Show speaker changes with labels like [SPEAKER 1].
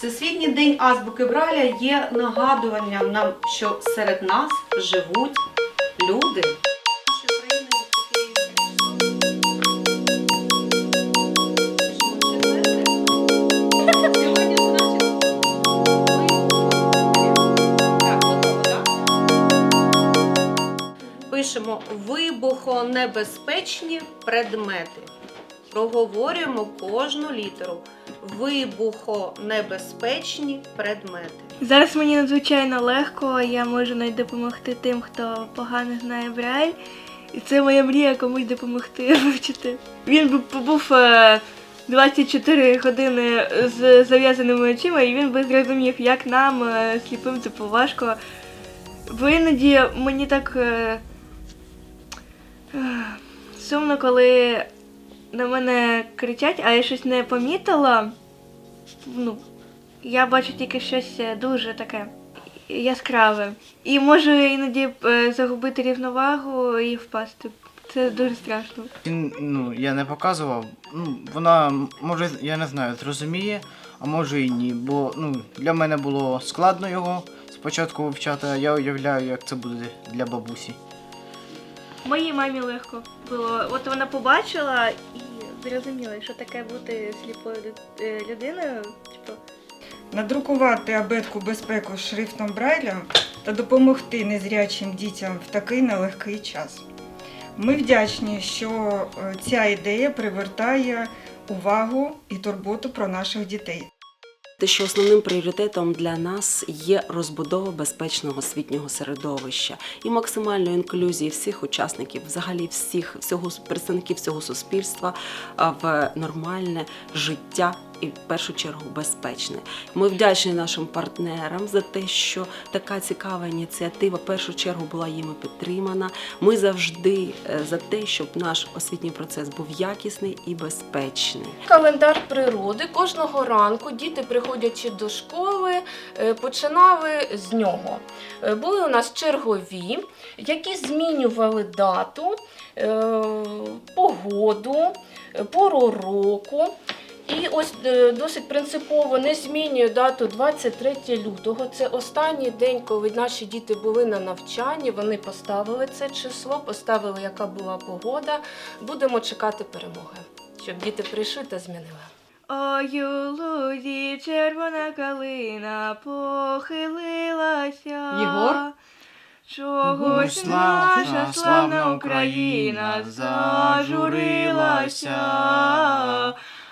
[SPEAKER 1] Всесвітній день азбуки Браля є нагадуванням нам, що серед нас живуть люди. Пишемо вибухонебезпечні предмети. Проговорюємо кожну літеру. Вибухонебезпечні предмети.
[SPEAKER 2] Зараз мені надзвичайно легко, я можу навіть допомогти тим, хто погано знає Брайль. І це моя мрія комусь допомогти вивчити. Він би побув е, 24 години з зав'язаними очима, і він би зрозумів, як нам е, сліпим це важко. Бо іноді мені так е, е, сумно, коли на мене кричать, а я щось не помітила. Ну, я бачу тільки щось е, дуже таке яскраве. І можу іноді е, загубити рівновагу і впасти. Це дуже страшно.
[SPEAKER 3] Ну, я не показував. Ну, вона, може, я не знаю, зрозуміє, а може і ні. Бо ну, для мене було складно його спочатку вивчати, а я уявляю, як це буде для бабусі.
[SPEAKER 2] Моїй мамі легко було. От вона побачила і зрозуміла, що таке бути сліпою е, людиною. Типу,
[SPEAKER 4] Надрукувати абетку безпеку шрифтом Брайля та допомогти незрячим дітям в такий нелегкий час. Ми вдячні, що е, ця ідея привертає увагу і турботу про наших дітей.
[SPEAKER 5] Те, що основним пріоритетом для нас є розбудова безпечного освітнього середовища і максимальної інклюзії всіх учасників, взагалі всіх всього представників всього суспільства в нормальне життя і в першу чергу безпечне. Ми вдячні нашим партнерам за те, що така цікава ініціатива в першу чергу була їми підтримана. Ми завжди е, за те, щоб наш освітній процес був якісний і безпечний.
[SPEAKER 6] Календар природи кожного ранку діти, приходячи до школи, е, починали з нього. Е, Були у нас чергові, які змінювали дату, погоду, пору року. І ось е, досить принципово не змінює дату 23 лютого. Це останній день, коли наші діти були на навчанні. Вони поставили це число, поставили, яка була погода. Будемо чекати перемоги, щоб діти прийшли та змінили.
[SPEAKER 2] Ой, у лузі червона калина похилилася.
[SPEAKER 1] Єгор?
[SPEAKER 2] Чогось наша славна Україна зажурилася